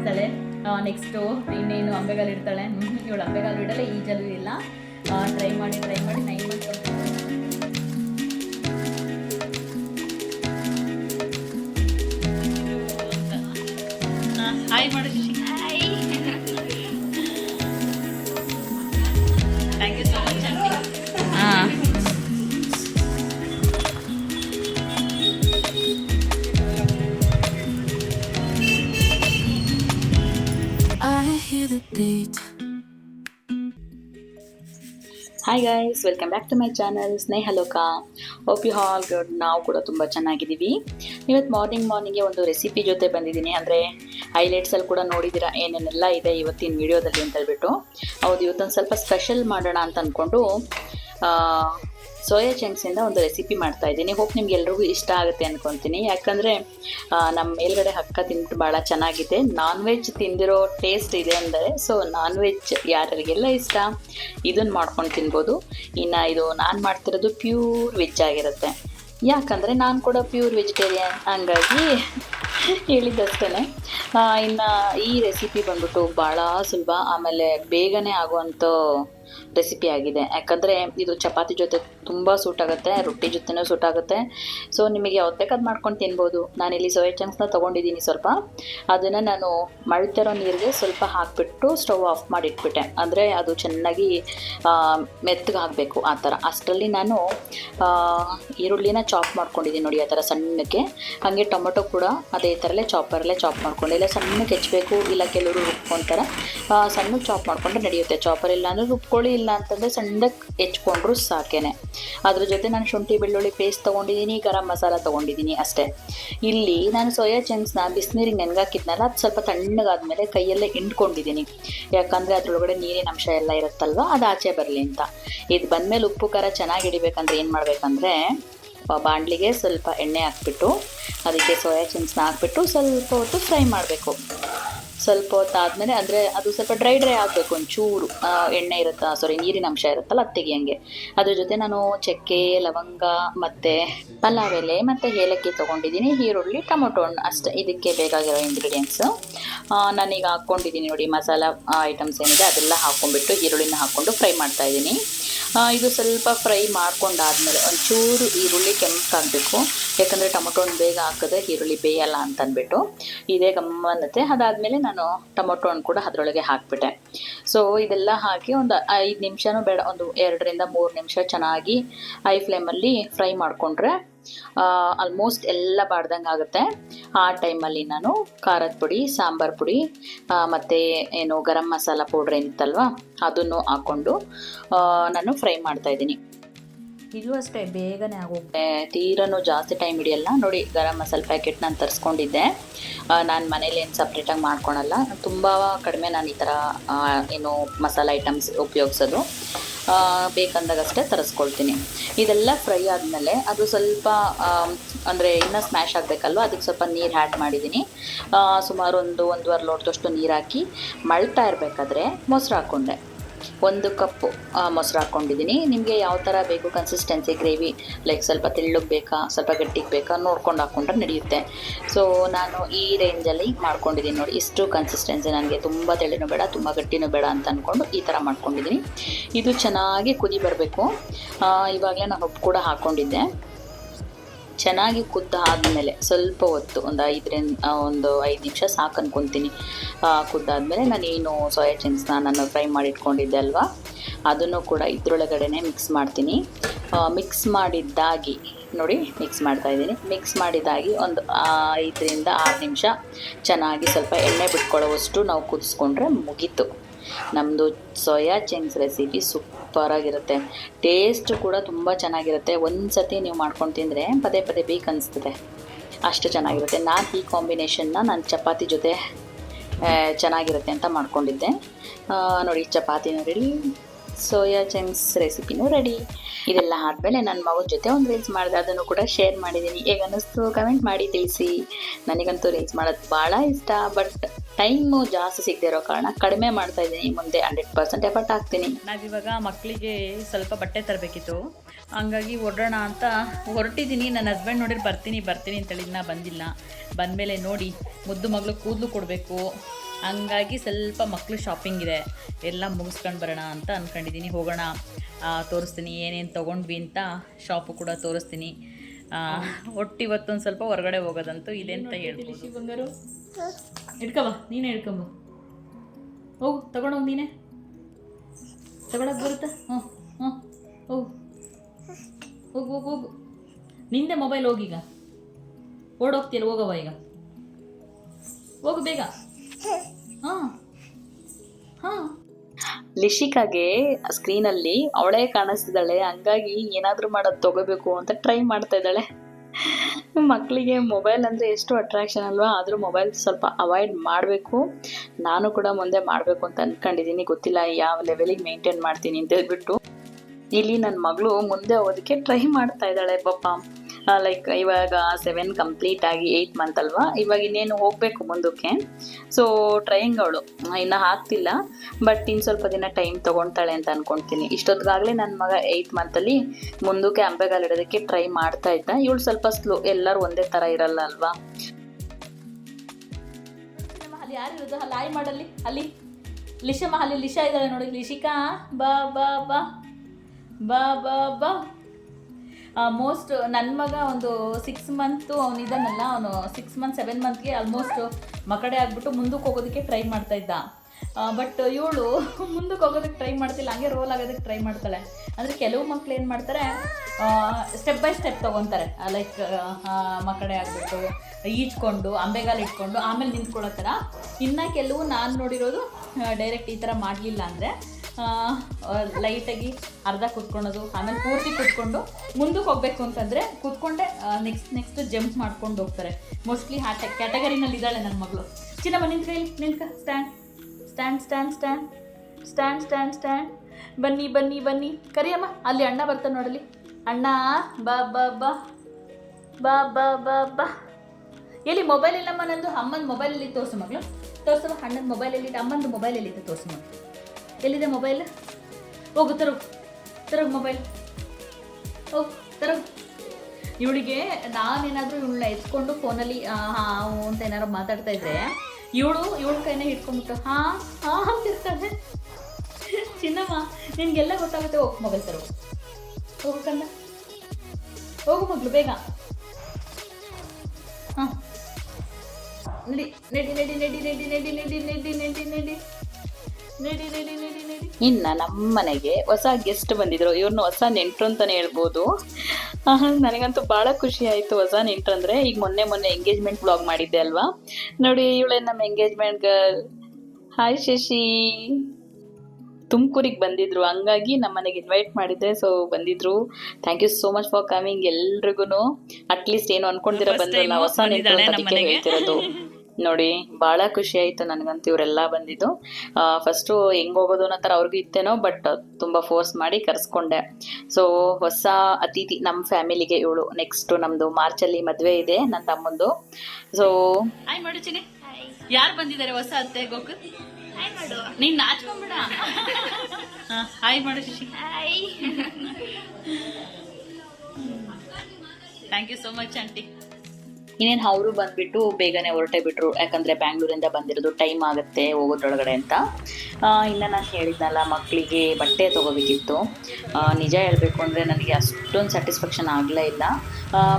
ಮಾಡ್ತಾಳೆ ನೆಕ್ಸ್ಟು ಇನ್ನೇನು ಅಂಬೆಗಾಲು ಇಡ್ತಾಳೆ ಇವಳು ಅಂಬೆಗಾಲು ಇಡಲ್ಲ ಈಜಲ್ಲಿ ಇಲ್ಲ. ಟ್ರೈ ಮಾಡಿ ಟ್ರೈ ಮಾಡಿ ನೈನ್ ಮಂತ್ ಹಾಯ್ ಮಾಡಿ. Hi guys welcome back to my channel Snehaloka hope you all good ನಾವು ಕೂಡ ತುಂಬ ಚೆನ್ನಾಗಿದ್ದೀವಿ. ಇವತ್ತು ಮಾರ್ನಿಂಗ್ ಮಾರ್ನಿಂಗ್ಗೆ ಒಂದು ರೆಸಿಪಿ ಜೊತೆ ಬಂದಿದ್ದೀನಿ. ಅಂದರೆ ಹೈಲೈಟ್ಸಲ್ಲಿ ಕೂಡ ನೋಡಿದ್ದೀರಾ, ಏನೇನೆಲ್ಲ ಇದೆ ಇವತ್ತಿನ ವೀಡಿಯೋದಲ್ಲಿ ಅಂತ ಹೇಳ್ಬಿಟ್ಟು. ಹೌದು, ಇವತ್ತೊಂದು ಸ್ವಲ್ಪ ಸ್ಪೆಷಲ್ ಮಾಡೋಣ ಅಂತ ಅಂದ್ಕೊಂಡು ಸೋಯಾ ಚಂಕ್ಸಿಂದ ಒಂದು ರೆಸಿಪಿ ಮಾಡ್ತಾ ಇದ್ದೀನಿ. ಹೋಪ್ ನಿಮ್ಗೆ ಎಲ್ರಿಗೂ ಇಷ್ಟ ಆಗುತ್ತೆ ಅನ್ಕೊಂತೀನಿ. ಯಾಕಂದರೆ ನಮ್ಮ ಮೇಲ್ಗಡೆ ಹಕ್ಕ ತಿಂದು ಭಾಳ ಚೆನ್ನಾಗಿದೆ. ನಾನ್ ವೆಜ್ ತಿಂದಿರೋ ಟೇಸ್ಟ್ ಇದೆ ಅಂದರೆ ಸೊ ನಾನ್ ವೆಜ್ ಯಾರಿಗೆಲ್ಲ ಇಷ್ಟ ಇದನ್ನು ಮಾಡ್ಕೊಂಡು ತಿನ್ಬೋದು. ಇನ್ನು ಇದು ನಾನು ಮಾಡ್ತಿರೋದು ಪ್ಯೂರ್ ವೆಜ್ ಆಗಿರುತ್ತೆ. ಯಾಕಂದರೆ ನಾನು ಕೂಡ ಪ್ಯೂರ್ ವೆಜಿಟೇರಿಯನ್ ಹಂಗಾಗಿ ಹೇಳಿದ್ದಷ್ಟೇ ಇನ್ನು ಈ ರೆಸಿಪಿ ಬಂದ್ಬಿಟ್ಟು ಭಾಳ ಸುಲಭ. ಆಮೇಲೆ ಬೇಗನೆ ಆಗುವಂಥ ರೆಸಿಪಿ ಆಗಿದೆ. ಯಾಕಂದರೆ ಇದು ಚಪಾತಿ ಜೊತೆ ತುಂಬ ಸೂಟ್ ಆಗುತ್ತೆ ರೊಟ್ಟಿ ಜೊತೆನೂ ಸೂಟ್ ಆಗುತ್ತೆ. ಸೊ ನಿಮಗೆ ಯಾವ್ದು ಬೇಕಾದ್ ಮಾಡ್ಕೊಂಡು ತಿನ್ಬೋದು. ನಾನಿಲ್ಲಿ ಸೋಯಾ ಚಂಕ್ಸ್ನ ತೊಗೊಂಡಿದ್ದೀನಿ ಸ್ವಲ್ಪ. ಅದನ್ನು ನಾನು ಮಳ್ತಿರೋ ನೀರಿಗೆ ಸ್ವಲ್ಪ ಹಾಕಿಬಿಟ್ಟು ಸ್ಟವ್ ಆಫ್ ಮಾಡಿ ಇಟ್ಬಿಟ್ಟೆ ಅಂದರೆ ಅದು ಚೆನ್ನಾಗಿ ಮೆತ್ತಗೆ ಹಾಕಬೇಕು ಆ ಥರ. ಅಷ್ಟರಲ್ಲಿ ನಾನು ಈರುಳ್ಳಿನ ಚಾಪ್ ಮಾಡ್ಕೊಂಡಿದ್ದೀನಿ ನೋಡಿ ಆ ಥರ ಸಣ್ಣಕ್ಕೆ. ಹಾಗೆ ಟೊಮೊಟೊ ಕೂಡ ಅದೇ ಥರಲ್ಲೇ ಚಾಪರಲ್ಲೇ ಚಾಪ್ ಮಾಡ್ಕೊಂಡು. ಇಲ್ಲ ಸಣ್ಣಕ್ಕೆ ಹೆಚ್ಚಬೇಕು ಇಲ್ಲ ಕೆಲವರು ರುಬ್ಕೊತಾರೆ. ಆ, ಸಣ್ಣಕ್ಕೆ ಚಾಪ್ ಮಾಡ್ಕೊಂಡ್ರೆ ನಡೆಯುತ್ತೆ. ಚಾಪರ್ ಇಲ್ಲ ಅಂದರೆ ರುಬ್ಕೊಳ್ಳಿ ಇಲ್ಲ ಅಂತಂದರೆ ಸಣ್ಣಕ್ಕೆ ಹೆಚ್ಕೊಂಡ್ರು ಸಾಕೇನೆ. ಅದ್ರ ಜೊತೆ ನಾನು ಶುಂಠಿ, ಬೆಳ್ಳುಳ್ಳಿ ಪೇಸ್ಟ್ ತೊಗೊಂಡಿದ್ದೀನಿ ಗರಂ ಮಸಾಲ ತೊಗೊಂಡಿದ್ದೀನಿ ಅಷ್ಟೇ. ಇಲ್ಲಿ ನಾನು ಸೋಯಾ ಚಂಕ್ಸ್ನ ಬಿಸಿನೀರಿಗೆ ನೆನ್ಗಾಕಿದ್ನಲ್ಲ, ಅದು ಸ್ವಲ್ಪ ತಣ್ಣಗಾದ್ಮೇಲೆ ಕೈಯಲ್ಲೇ ಹಿಂಡ್ಕೊಂಡಿದ್ದೀನಿ ಯಾಕಂದರೆ ಅದ್ರೊಳಗಡೆ ನೀರಿನ ಅಂಶ ಎಲ್ಲ ಇರುತ್ತಲ್ವ, ಅದು ಆಚೆ ಬರಲಿ ಅಂತ. ಇದು ಬಂದಮೇಲೆ ಉಪ್ಪು, ಖಾರ ಚೆನ್ನಾಗಿ ಹಿಡಿಬೇಕಂದ್ರೆ ಏನು ಮಾಡಬೇಕಂದ್ರೆ ಬಾಣಲಿಗೆ ಸ್ವಲ್ಪ ಎಣ್ಣೆ ಹಾಕ್ಬಿಟ್ಟು, ಅದಕ್ಕೆ ಸೋಯಾ ಚಂಕ್ಸ್ನ ಹಾಕ್ಬಿಟ್ಟು ಸ್ವಲ್ಪ ಹೊತ್ತು ಫ್ರೈ ಮಾಡಬೇಕು. ಸ್ವಲ್ಪ ಹೊತ್ತಾದ್ಮೇಲೆ, ಅಂದರೆ ಅದು ಸ್ವಲ್ಪ ಡ್ರೈ ಡ್ರೈ ಆಗಬೇಕು ಒಂಚೂರು. ಎಣ್ಣೆ ಇರುತ್ತಾ ಸಾರಿ ನೀರಿನ ಅಂಶ ಇರುತ್ತಲ್ಲ ಅದು ತೆಗಿಯಂಗೆ ಅದ್ರ ಜೊತೆ ನಾನು ಚಕ್ಕೆ, ಲವಂಗ ಮತ್ತು ಪಲಾವ್ ಎಲೆ ಮತ್ತು ಏಲಕ್ಕಿ ತೊಗೊಂಡಿದ್ದೀನಿ. ಈರುಳ್ಳಿ, ಟೊಮೊಟೊ ಹಣ್ಣು ಅಷ್ಟೇ. ಇದಕ್ಕೆ ಬೇಕಾಗಿರೋ ಇಂಗ್ರೀಡಿಯೆಂಟ್ಸು ನಾನೀಗ ಹಾಕ್ಕೊಂಡಿದ್ದೀನಿ ನೋಡಿ, ಮಸಾಲ ಐಟಮ್ಸ್ ಏನಿದೆ, ಅದೆಲ್ಲ ಹಾಕ್ಕೊಂಡ್ಬಿಟ್ಟು ಈರುಳ್ಳಿನ ಹಾಕ್ಕೊಂಡು ಫ್ರೈ ಮಾಡ್ತಾ ಇದ್ದೀನಿ. ಇದು ಸ್ವಲ್ಪ ಫ್ರೈ ಮಾಡ್ಕೊಂಡಾದ್ಮೇಲೆ ಒಂಚೂರು ಈರುಳ್ಳಿ ಕೆಂಪಾಗಬೇಕು ಯಾಕಂದರೆ ಟೊಮೊಟೊ ಬೇಗ ಹಾಕಿದ್ರೆ ಈರುಳ್ಳಿ ಬೇಯಲ್ಲ ಅಂತ ಅಂದ್ಬಿಟ್ಟು ಇದೇ ಗಮ್ಮನತೆ ಅದಾದಮೇಲೆ ನಾನು ಟೊಮೊಟೊ ಹಣ್ಣು ಕೂಡ ಅದರೊಳಗೆ ಹಾಕ್ಬಿಟ್ಟೆ. ಸೊ ಇದೆಲ್ಲ ಹಾಕಿ ಒಂದು ಐದು ನಿಮಿಷನೂ ಬೇಡ, ಒಂದು ಎರಡರಿಂದ ಮೂರು ನಿಮಿಷ ಚೆನ್ನಾಗಿ ಹೈ ಫ್ಲೇಮಲ್ಲಿ ಫ್ರೈ ಮಾಡಿಕೊಂಡ್ರೆ ಆಲ್ಮೋಸ್ಟ್ ಎಲ್ಲ ಬಾಡ್ದಂಗೆ ಆಗುತ್ತೆ. ಆ ಟೈಮಲ್ಲಿ ನಾನು ಖಾರದ ಪುಡಿ, ಸಾಂಬಾರು ಪುಡಿ ಮತ್ತು ಏನು ಗರಂ ಮಸಾಲ ಪೌಡ್ರ್ ಏನಿತ್ತಲ್ವ, ಅದನ್ನು ಹಾಕ್ಕೊಂಡು ನಾನು ಫ್ರೈ ಮಾಡ್ತಾ ಇದ್ದೀನಿ. ಇದು ಅಷ್ಟೇ, ಬೇಗನೆ ಆಗೋಗುತ್ತೆ ತೀರನು ಜಾಸ್ತಿ ಟೈಮ್ ಹಿಡಿಯಲ್ಲ. ನೋಡಿ, ಗರಂ ಮಸಾಲೆ ಪ್ಯಾಕೆಟ್ ನಾನು ತರಿಸ್ಕೊಂಡಿದ್ದೆ. ನಾನು ಮನೇಲಿ ಏನು ಸಪ್ರೇಟಾಗಿ ಮಾಡ್ಕೊಳಲ್ಲ. ತುಂಬ ಕಡಿಮೆ ನಾನು ಈ ಥರ ಏನು ಮಸಾಲೆ ಐಟಮ್ಸ್ ಉಪಯೋಗಿಸೋದು. ಬೇಕಂದಾಗಷ್ಟೇ ತರಿಸ್ಕೊಳ್ತೀನಿ. ಇದೆಲ್ಲ ಫ್ರೈ ಆದಮೇಲೆ ಅದು ಸ್ವಲ್ಪ ಅಂದರೆ ಇನ್ನೂ ಸ್ಮ್ಯಾಶ್ ಆಗಬೇಕಲ್ವ? ಅದಕ್ಕೆ ಸ್ವಲ್ಪ ನೀರು ಆ್ಯಡ್ ಮಾಡಿದ್ದೀನಿ. ಸುಮಾರು ಒಂದು ಒಂದೂವರೆ ಲೋಟದಷ್ಟು ನೀರು ಹಾಕಿ ಮಳ್ತಾ ಇರಬೇಕಾದ್ರೆ ಮೊಸರು ಹಾಕ್ಕೊಂಡೆ ಒಂದು ಕಪ್ಪು ಮೊಸರು ಹಾಕ್ಕೊಂಡಿದ್ದೀನಿ. ನಿಮಗೆ ಯಾವ ಥರ ಬೇಕು ಕನ್ಸಿಸ್ಟೆನ್ಸಿ ಗ್ರೇವಿ ಲೈಕ್ ಸ್ವಲ್ಪ ತೆಳ್ಳಗೆ ಬೇಕಾ, ಸ್ವಲ್ಪ ಗಟ್ಟಿಗೆ ಬೇಕಾ, ನೋಡ್ಕೊಂಡು ಹಾಕ್ಕೊಂಡ್ರೆ ನಡೆಯುತ್ತೆ. ಸೊ ನಾನು ಈ ರೇಂಜಲ್ಲಿ ಮಾಡ್ಕೊಂಡಿದ್ದೀನಿ ನೋಡಿ. ಇಷ್ಟು ಕನ್ಸಿಸ್ಟೆನ್ಸಿ ನನಗೆ ತುಂಬ ತೆಳ್ಳನೂ ಬೇಡ, ತುಂಬ ಗಟ್ಟಿನೂ ಬೇಡ ಅಂತ ಅಂದ್ಕೊಂಡು ಈ ಥರ ಮಾಡ್ಕೊಂಡಿದ್ದೀನಿ. ಇದು ಚೆನ್ನಾಗಿ ಕುದಿ ಬರಬೇಕು. ಇವಾಗಲೇ ನಾನು ಉಪ್ಪು ಕೂಡ ಹಾಕ್ಕೊಂಡಿದ್ದೆ ಚೆನ್ನಾಗಿ ಕುದ್ದ ಆದಮೇಲೆ ಸ್ವಲ್ಪ ಹೊತ್ತು ಒಂದು ಐದರಿಂದ ಒಂದು ಐದು ನಿಮಿಷ ಸಾಕು ಅನ್ಕೊತೀನಿ ಕುದ್ದಾದಮೇಲೆ ನಾನು ಏನು ಸೋಯಾ ಚಂಕ್ಸ್ನ ನಾನು ಫ್ರೈ ಮಾಡಿ ಇಟ್ಕೊಂಡಿದ್ದೆ ಅಲ್ವಾ? ಅದನ್ನು ಕೂಡ ಇದ್ರೊಳಗಡೆ ಮಿಕ್ಸ್ ಮಾಡ್ತೀನಿ. ಮಿಕ್ಸ್ ಮಾಡಿದ್ದಾಗಿ, ನೋಡಿ, ಮಿಕ್ಸ್ ಮಾಡ್ತಾ ಇದ್ದೀನಿ. ಮಿಕ್ಸ್ ಮಾಡಿದಾಗಿ ಒಂದು ಐದರಿಂದ ಆರು ನಿಮಿಷ ಚೆನ್ನಾಗಿ ಸ್ವಲ್ಪ ಎಣ್ಣೆ ಬಿಟ್ಕೊಳ್ಳೋವಷ್ಟು ನಾವು ಕುದಿಸ್ಕೊಂಡ್ರೆ ಮುಗೀತು. ನಮ್ಮದು ಸೋಯಾ ಚಿಂಗ್ಸ್ ರೆಸಿಪಿ ಸೂಪರಾಗಿರುತ್ತೆ ಟೇಸ್ಟ್ ಕೂಡ ತುಂಬ ಚೆನ್ನಾಗಿರುತ್ತೆ. ಒಂದು ಸತಿ ನೀವು ಮಾಡ್ಕೊಂಡು ತಿಂದರೆ ಪದೇ ಪದೇ ಬೇಕು ಅನಿಸ್ತದೆ. ಅಷ್ಟು ಚೆನ್ನಾಗಿರುತ್ತೆ. ನಾನು ಈ ಕಾಂಬಿನೇಷನ್ನ ನಾನು ಚಪಾತಿ ಜೊತೆ ಚೆನ್ನಾಗಿರುತ್ತೆ ಅಂತ ಮಾಡ್ಕೊಂಡಿದ್ದೆ. ನೋಡಿ ಚಪಾತಿನೂ ರೆಡಿ ಸೋಯಾ ಚಂಕ್ಸ್ ರೆಸಿಪಿನೂ ರೆಡಿ ಇದೆಲ್ಲ ಆದಮೇಲೆ ನನ್ನ ಮಗನ ಜೊತೆ ಒಂದು ರೀಲ್ಸ್ ಮಾಡಿದೆ. ಅದನ್ನು ಕೂಡ ಶೇರ್ ಮಾಡಿದ್ದೀನಿ ಹೇಗೆ ಅನ್ನಿಸ್ತು ಕಮೆಂಟ್ ಮಾಡಿ, ತಿಳಿಸಿ. ನನಗಂತೂ ರೀಲ್ಸ್ ಮಾಡೋದು ಭಾಳ ಇಷ್ಟ. ಬಟ್ ಟೈಮು ಜಾಸ್ತಿ ಸಿಗದೆ ಇರೋ ಕಾರಣ ಕಡಿಮೆ ಮಾಡ್ತಾ ಇದ್ದೀನಿ. ಮುಂದೆ ಹಂಡ್ರೆಡ್ ಪರ್ಸೆಂಟ್ ಎಫರ್ಟ್ ಹಾಕ್ತೀನಿ. ನಾವಿವಾಗ ಮಕ್ಕಳಿಗೆ ಸ್ವಲ್ಪ ಬಟ್ಟೆ ತರಬೇಕಿತ್ತು. ಹಂಗಾಗಿ ಹೊರಡೋಣ ಅಂತ ಹೊರಟಿದ್ದೀನಿ ನನ್ನ ಹಸ್ಬೆಂಡ್ ನೋಡಿದ್ರೆ ಬರ್ತೀನಿ ಬರ್ತೀನಿ ಅಂತೇಳಿ ಇನ್ನೂ ಬಂದಿಲ್ಲ. ಬಂದಮೇಲೆ ನೋಡಿ, ಮುದ್ದು ಮಗಳು ಕೂದಲು ಕೊಡಬೇಕು. ಹಂಗಾಗಿ ಸ್ವಲ್ಪ ಮಕ್ಕಳು ಶಾಪಿಂಗ್ ಇದೆ. ಎಲ್ಲ ಮುಗಿಸ್ಕೊಂಡು ಬರೋಣ ಅಂತ ಅಂದ್ಕೊಂಡಿದ್ದೀನಿ ಹೋಗೋಣ. ತೋರಿಸ್ತೀನಿ. ಏನೇನು ತೊಗೊಂಡ್ವಿ ಅಂತ ಶಾಪು ಕೂಡ ತೋರಿಸ್ತೀನಿ. ಒಟ್ಟು ಇವತ್ತೊಂದು ಸ್ವಲ್ಪ ಹೊರಗಡೆ ಹೋಗೋದಂತೂ ಇದೆ ಅಂತ ಹೇಳ್ಬೋದು. ಹಿಡ್ಕಬ ನೀನೇ ಹಿಡ್ಕೊಂಬ ಹೋಗು ತಗೊಂಡೋಗಿ ನೀನೆ. ತಗೊಳಕ್ಕೆ ಬರುತ್ತಾ? ಹ್ಞೂ ಹ್ಞೂ ಹೋಗು. ಹೋಗು ಹೋಗು ಹೋಗು. ನಿಂದೆ ಮೊಬೈಲ್ ಹೋಗೀಗ. ಓಡೋಗ್ತೀಯಲ್ಲ ಹೋಗವ ಈಗ. ಹೋಗು ಬೇಗ. ಹಾಂ. ಹಾಂ. ಲಿಶಿಕಾಗೆ ಸ್ಕ್ರೀನಲ್ಲಿ ಅವಳೇ ಕಾಣಿಸ್ತಿದ್ದಾಳೆ, ಹಂಗಾಗಿ ಏನಾದರೂ ಮಾಡೋದು ತಗೋಬೇಕು ಅಂತ ಟ್ರೈ ಮಾಡ್ತಾ ಇದ್ದಾಳೆ. ಮಕ್ಕಳಿಗೆ ಮೊಬೈಲ್ ಅಂದರೆ ಎಷ್ಟು ಅಟ್ರಾಕ್ಷನ್ ಅಲ್ವಾ? ಆದರೂ ಮೊಬೈಲ್ ಸ್ವಲ್ಪ ಅವಾಯ್ಡ್ ಮಾಡಬೇಕು. ನಾನು ಕೂಡ ಮುಂದೆ ಮಾಡಬೇಕು ಅಂತ ಅಂದ್ಕೊಂಡಿದ್ದೀನಿ ಗೊತ್ತಿಲ್ಲ ಯಾವ ಲೆವೆಲಿಗೆ ಮೇಂಟೈನ್ ಮಾಡ್ತೀನಿ ಅಂತ ಹೇಳ್ಬಿಟ್ಟು. ಇಲ್ಲಿ ನನ್ನ ಮಗಳು ಮುಂದೆ ಹೋಗೋದಕ್ಕೆ ಟ್ರೈ ಮಾಡ್ತಾ ಇದ್ದಾಳೆ ಪಾಪ. ಲೈಕ್ ಇವಾಗ ಸೆವೆನ್ ಕಂಪ್ಲೀಟ್ ಆಗಿ ಏಯ್ಟ್ ಮಂತ್ ಅಲ್ವಾ? ಇವಾಗ ಇನ್ನೇನು ಹೋಗಬೇಕು ಮುಂದಕ್ಕೆ. ಸೊ ಟ್ರೈಂಗ್ ಅವಳು. ಇನ್ನು ಹಾಕ್ತಿಲ್ಲ. ಬಟ್ ಇನ್ನು ಸ್ವಲ್ಪ ದಿನ ಟೈಮ್ ತೊಗೊಳ್ತಾಳೆ ಅಂತ ಅನ್ಕೊಂತೀನಿ. ಇಷ್ಟೊತ್ತಿಗಾಗಲೇ ನನ್ನ ಮಗ ಏಯ್ಟ್ ಮಂತಲ್ಲಿ ಮುಂದಕ್ಕೆ ಅಂಬೆಗಾಲು ಇಡೋದಕ್ಕೆ ಟ್ರೈ ಮಾಡ್ತಾ ಇದ್ದ. ಇವಳು ಸ್ವಲ್ಪ ಸ್ಲೋ ಎಲ್ಲರೂ ಒಂದೇ ಥರ ಇರಲ್ಲ ಅಲ್ವಾ? ಅಲ್ಲಿ ಯಾರು ಅಲ್ಲಿ. ಲಿಶಮ್ಮ ಅಲ್ಲಿ ಲಿಶಾ ಇದ್ದಾಳೆ ನೋಡಿ. ಲಿಶಿಕಾ, ಬಾ ಬಾ ಬಾ. ಬಾ ಬಾ ಬಾ. ಆಲ್ಮೋಸ್ಟ್ ನನ್ನ ಮಗ ಒಂದು ಸಿಕ್ಸ್ ಮಂತು ಅವನಿದ್ದಾನಲ್ಲ ಅವನು ಸಿಕ್ಸ್ ಮಂತ್ ಸೆವೆನ್ ಮಂತ್ಗೆ ಆಲ್ಮೋಸ್ಟ್ ಮಕಡೆ ಆಗಿಬಿಟ್ಟು ಮುಂದಕ್ಕೆ ಹೋಗೋದಕ್ಕೆ ಟ್ರೈ ಮಾಡ್ತಾ ಇದ್ದ. ಬಟ್ ಇವಳು ಮುಂದಕ್ಕೆ ಹೋಗೋದಕ್ಕೆ ಟ್ರೈ ಮಾಡ್ತಿಲ್ಲ, ಹಂಗೆ ರೋಲ್ ಆಗೋದಕ್ಕೆ ಟ್ರೈ ಮಾಡ್ತಾಳೆ. ಅಂದರೆ ಕೆಲವು ಮಕ್ಳು ಏನು ಮಾಡ್ತಾರೆ ಸ್ಟೆಪ್ ಬೈ ಸ್ಟೆಪ್ ತೊಗೊತಾರೆ. ಲೈಕ್ ಮಕಡೆ ಆಗಿಬಿಟ್ಟು ಈಜ್ಕೊಂಡು, ಅಂಬೆಗಾಲು ಇಟ್ಕೊಂಡು, ಆಮೇಲೆ ನಿಂತ್ಕೊಳ್ಳೋ ಥರ. ಇನ್ನು ಕೆಲವು ನಾನು ನೋಡಿರೋದು ಡೈರೆಕ್ಟ್ ಈ ಥರ ಮಾಡಲಿಲ್ಲ ಅಂದರೆ ಲೈಟಾಗಿ ಅರ್ಧ ಕುತ್ಕೊಳ್ಳೋದು ಆಮೇಲೆ ಪೂರ್ತಿ ಕುತ್ಕೊಂಡು ಮುಂದಕ್ಕೆ ಹೋಗ್ಬೇಕು ಅಂತಂದರೆ ಕುತ್ಕೊಂಡೆ ನೆಕ್ಸ್ಟ್ ನೆಕ್ಸ್ಟ್ ಜಂಪ್ ಮಾಡ್ಕೊಂಡು ಹೋಗ್ತಾರೆ. ಮೋಸ್ಟ್ಲಿ ಆ ಕ್ಯಾಟಗರಿನಲ್ಲಿ ಇದ್ದಾಳೆ ನನ್ನ ಮಗಳು. ಚಿನ್ನಮ್ಮ ಬನ್ನಿ ಇಲ್ಲಿ, ನಿಂತ್ಕ. Stand stand stand stand stand stand stand ಬನ್ನಿ ಬನ್ನಿ ಬನ್ನಿ. ಕರಿಯಮ್ಮ, ಅಲ್ಲಿ ಅಣ್ಣ ಬರ್ತಾನೆ ನೋಡಲಿ ಅಣ್ಣ, ಬಾ ಬಾ ಬಾ. ಬಾ ಬಾ ಬಾ ಬಾ. ಎಲ್ಲಿ ಮೊಬೈಲ್ ಇಲ್ಲಮ್ಮ ನಂದು? ಅಮ್ಮನ ಮೊಬೈಲಲ್ಲಿ ತೋರಿಸು ಮಗಳು. ತೋರಿಸಮ್ಮ ಅಣ್ಣನ ಮೊಬೈಲಲ್ಲಿ ಅಮ್ಮಂದು ಮೊಬೈಲ್ ಅಲ್ಲಿ ತೋರಿಸು ಮಗಳು. ಎಲ್ಲಿದೆ ಮೊಬೈಲ್ ಹೋಗು ತರು ತರೋಗು ಮೊಬೈಲ್ ಓ ತರೋಗು ಇವಳಿಗೆ ನಾನೇನಾದರೂ ಇವಳನ್ನ ಎತ್ಕೊಂಡು ಫೋನಲ್ಲಿ ಹಾಂ ಅಂತ ಏನಾದ್ರು ಮಾತಾಡ್ತಾ ಇದ್ರೆ ಇವಳು ಇವಳ ಕೈನೇ ಹಿಡ್ಕೊಂಡ್ಬಿಟ್ಟು ಹಾಂ ಹಾಂ ಅಂತಿರ್ತಾಳೆ ಚಿನ್ನಮ್ಮ ನಿನಗೆಲ್ಲ ಗೊತ್ತಾಗುತ್ತೆ ಹೋಗು ಮೊಬೈಲ್ ತರೋ ಹೋಗು ಕಣ್ಣ ಹೋಗು ಮಗಳು ಬೇಗ ಹಾಂ ನಡಿ ನಡಿ ನಡಿ ನಡಿ ನಡಿ ನಡಿ ನಡಿ ನಡಿ ನಡಿ ನಡಿ ನಡಿ ನಡಿ ನಡಿ ನಡಿ ಇನ್ನು ನಮ್ಮ ಮನೆಗೆ ಹೊಸ ಗೆಸ್ಟ್ ಬಂದಿದ್ರು. ಇವ್ರನ್ನ ಹೊಸ ನೆಂಟ್ರು ಅಂತಾನೆ ಹೇಳ್ಬೋದು. ನನಗಂತೂ ಭಾಳ ಖುಷಿ ಆಯ್ತು ಹೊಸ ನೆಂಟ್ರು ಅಂದ್ರೆ. ಈಗ ಮೊನ್ನೆ ಮೊನ್ನೆ ಎಂಗೇಜ್ಮೆಂಟ್ ಬ್ಲಾಗ್ ಮಾಡಿದ್ದೆ ಅಲ್ವಾ? ನೋಡಿ ಇವಳೇ ನಮ್ಮ ಎಂಗೇಜ್ಮೆಂಟ್ ಗರ್ಲ್ ಹಾಯ್ ಶಶಿ. ತುಮಕೂರಿಗೆ ಬಂದಿದ್ರು. ಹಂಗಾಗಿ ನಮ್ಮ ಮನೆಗೆ ಇನ್ವೈಟ್ ಮಾಡಿದ್ದೆ. ಸೊ ಬಂದಿದ್ರು. Thank you so much for coming ಎಲ್ರಿಗೂ ಅಟ್ಲೀಸ್ಟ್ ಏನು ಅನ್ಕೊಂಡಿರೋ ಬಂದ್ರೆ ಹೊಸ ನೆಂಟ್ರು ಅಂತ. ಹೇಳ್ತಿರೋದು. ನೋಡಿ ಭಾಳ ಖುಷಿ ಆಯ್ತು ನನಗಂತೂ ಇವರೆಲ್ಲ ಬಂದಿದ್ದು. ಫಸ್ಟು ಹೆಂಗ್ ಹೋಗೋದು ಅನ್ನೋ ತರ ಅವ್ರಿಗೂ ಇತ್ತೇನೋ ಬಟ್ ತುಂಬ ಫೋರ್ಸ್ ಮಾಡಿ ಕರ್ಸ್ಕೊಂಡೆ. ಸೊ ಹೊಸ ಅತಿಥಿ ನಮ್ಮ ಫ್ಯಾಮಿಲಿಗೆ ಇವಳು. ನೆಕ್ಸ್ಟು ನಮ್ಮದು ಮಾರ್ಚಲ್ಲಿ ಮದುವೆ ಇದೆ ನನ್ನ ತಮ್ಮಂದು. ಸೊ ಹಾಯ್ ಮಾಡು ಚಿನಿ ಯಾರು ಬಂದಿದ್ದಾರೆ ಹೊಸ ಅತ್ತೆ ಗೋಕು? ಹಾಯ್ ಮಾಡು. ನೀನ್ ನಾಚ್ಕೊಂಬಿಡ? ಹಾಯ್ ಮಾಡು Shashi thank you so much aunty ಇನ್ನೇನು ಅವರು ಬಂದ್ಬಿಟ್ಟು ಬೇಗನೆ ಹೊರಟೆ ಬಿಟ್ರು, ಯಾಕಂದರೆ ಬ್ಯಾಂಗ್ಳೂರಿಂದ ಬಂದಿರೋದು ಟೈಮ್ ಆಗುತ್ತೆ ಹೋಗೋದ್ರೊಳಗಡೆ ಅಂತ. ಇನ್ನು ನಾನು ಹೇಳಿದ್ನಲ್ಲ ಮಕ್ಕಳಿಗೆ ಬಟ್ಟೆ ತೊಗೋಬೇಕಿತ್ತು. ನಿಜ ಹೇಳಬೇಕು ಅಂದರೆ ನನಗೆ ಅಷ್ಟೊಂದು ಸ್ಯಾಟಿಸ್ಫ್ಯಾಕ್ಷನ್ ಆಗಲೇ ಇಲ್ಲ.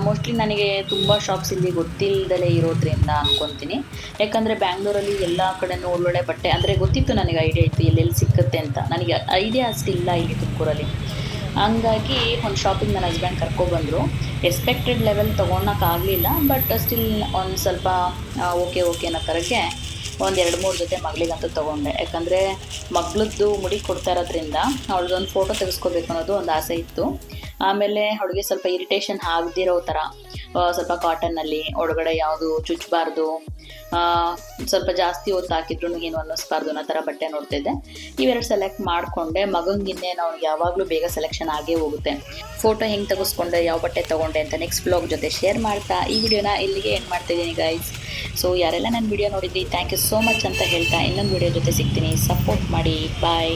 ಮೋಸ್ಟ್ಲಿ ನನಗೆ ತುಂಬ ಶಾಪ್ಸ್ ಇಲ್ಲಿ ಗೊತ್ತಿಲ್ಲದಲೇ ಇರೋದ್ರಿಂದ ಅನ್ಕೊತೀನಿ. ಯಾಕಂದರೆ ಬ್ಯಾಂಗ್ಳೂರಲ್ಲಿ ಎಲ್ಲ ಕಡೆನೂ ಒಳ್ಳೊಳ್ಳೆ ಬಟ್ಟೆ, ಅಂದರೆ ಗೊತ್ತಿತ್ತು ನನಗೆ ಐಡಿಯಾ ಇತ್ತು ಎಲ್ಲೆಲ್ಲಿ ಸಿಕ್ಕತ್ತೆ ಅಂತ. ನನಗೆ ಐಡಿಯಾ ಅಷ್ಟಿಲ್ಲ ಇಲ್ಲಿ ತುಮಕೂರಲ್ಲಿ. ಹಂಗಾಗಿ ಒಂದು ಶಾಪಿಂಗ್ ನನ್ನ ಹಸ್ಬೆಂಡ್ ಕರ್ಕೊಬಂದರು ಎಕ್ಸ್ಪೆಕ್ಟೆಡ್ ಲೆವೆಲ್ ತೊಗೊಳಕ್ಕಾಗಲಿಲ್ಲ ಬಟ್ ಸ್ಟಿಲ್ ಒಂದು ಸ್ವಲ್ಪ ಓಕೆ ಓಕೆ ಅನ್ನೋ ಥರಕ್ಕೆ ಒಂದು ಎರಡು ಮೂರು ಜೊತೆ ಮಗಳಿಗಂತೂ ತೊಗೊಂಡೆ. ಯಾಕಂದರೆ ಮಗಳದ್ದು ಮುಡಿ ಕೊಡ್ತಾ ಇರೋದ್ರಿಂದ ಅವಳದೊಂದು ಫೋಟೋ ತೆಗೆಸ್ಕೋಬೇಕು ಅನ್ನೋದು ಒಂದು ಆಸೆ ಇತ್ತು. ಆಮೇಲೆ ಅವಳಿಗೆ ಸ್ವಲ್ಪ ಇರಿಟೇಷನ್ ಆಗದಿರೋ ಥರ ಸ್ವಲ್ಪ ಕಾಟನ್ನಲ್ಲಿ ಒಳಗಡೆ ಯಾವುದು ಚುಚ್ಚಬಾರ್ದು ಸ್ವಲ್ಪ ಜಾಸ್ತಿ ಹೊತ್ತು ಹಾಕಿದ್ರು ಏನು ಅನ್ನಿಸ್ಬಾರ್ದು ಅನ್ನೋ ಥರ ಬಟ್ಟೆ ನೋಡ್ತಿದ್ದೆ ಇವೆರಡು ಸೆಲೆಕ್ಟ್ ಮಾಡಿಕೊಂಡೆ ಮಗಂಗಿನ್ನೇ ನಾವು ಯಾವಾಗಲೂ ಬೇಗ ಸೆಲೆಕ್ಷನ್ ಆಗೇ ಹೋಗುತ್ತೆ. ಫೋಟೋ ಹೆಂಗೆ ತೆಗೆಸ್ಕೊಂಡೆ, ಯಾವ ಬಟ್ಟೆ ತಗೊಂಡೆ ಅಂತ ನೆಕ್ಸ್ಟ್ ಬ್ಲಾಗ್ ಜೊತೆ ಶೇರ್ ಮಾಡ್ತಾ ಈ ವಿಡಿಯೋನ ಇಲ್ಲಿಗೆ ಎಂಡ್ ಮಾಡ್ತಿದ್ದೀನಿ ಗೈಸ್ ಸೊ ಯಾರೆಲ್ಲ ನನ್ನ ವಿಡಿಯೋ ನೋಡಿದ್ರಿ ಥ್ಯಾಂಕ್ ಯು ಸೋ ಮಚ್ ಅಂತ ಹೇಳ್ತಾ ಇನ್ನೊಂದು ವಿಡಿಯೋ ಜೊತೆ ಸಿಗ್ತೀನಿ. ಸಪೋರ್ಟ್ ಮಾಡಿ. ಬಾಯ್